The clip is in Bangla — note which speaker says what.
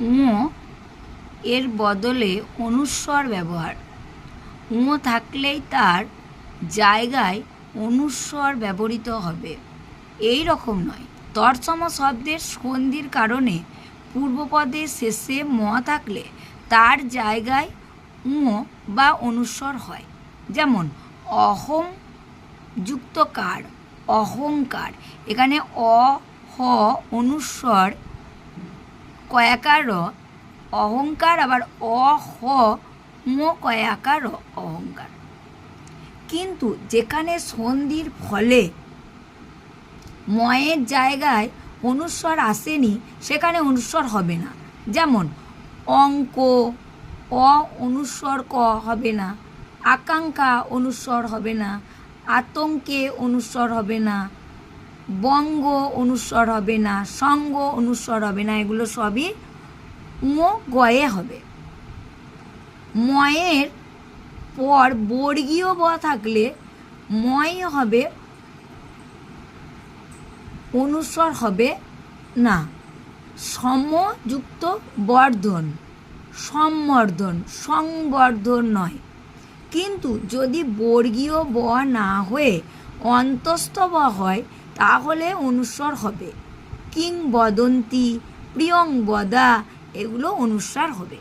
Speaker 1: উঁ এর বদলে অনুস্বর ব্যবহার। উঁ থাকলেই তার জায়গায় অনুস্বর ব্যবহৃত হবে। এই রকম নয়। তৎসম শব্দের সন্ধির কারণে পূর্বপদের শেষে ম থাকলে তার জায়গায় উঁ বা অনুস্বর হয়। যেমন, অহং যুক্ত কার, অহংকার। এখানে অ, হ, অনুস্বর কয়াকার র, অহংকার আবার অ হ ম কয়াকার র, অহংকার। কিন্তু যেখানে সন্ধির ফলে ময়ের জায়গায় অনুস্বর আসেনি সেখানে অনুস্বর হবে না। যেমন অঙ্ক অ অনুস্বর ক হবে না আকাঙ্ক্ষা অনুস্বর হবে না আতঙ্কে অনুস্বর হবে না বঙ্গ অনুস্বর হবে না, সঙ্গ অনুস্বর হবে না, এগুলো সবই ও গয়ে হবে। ময়ের পর বর্গীয় ব থাকলে ময় হবে, অনুস্বর হবে না। সমযুক্ত বর্ধন, সম্বর্ধন, সংবর্ধন নয়। কিন্তু যদি বর্গীয় ব না হয়ে অন্তস্থ ব হয় তাহলে অনুস্বর হবে। কিংবদন্তি প্রিয়ংবদা এগুলো অনুস্বার হবে।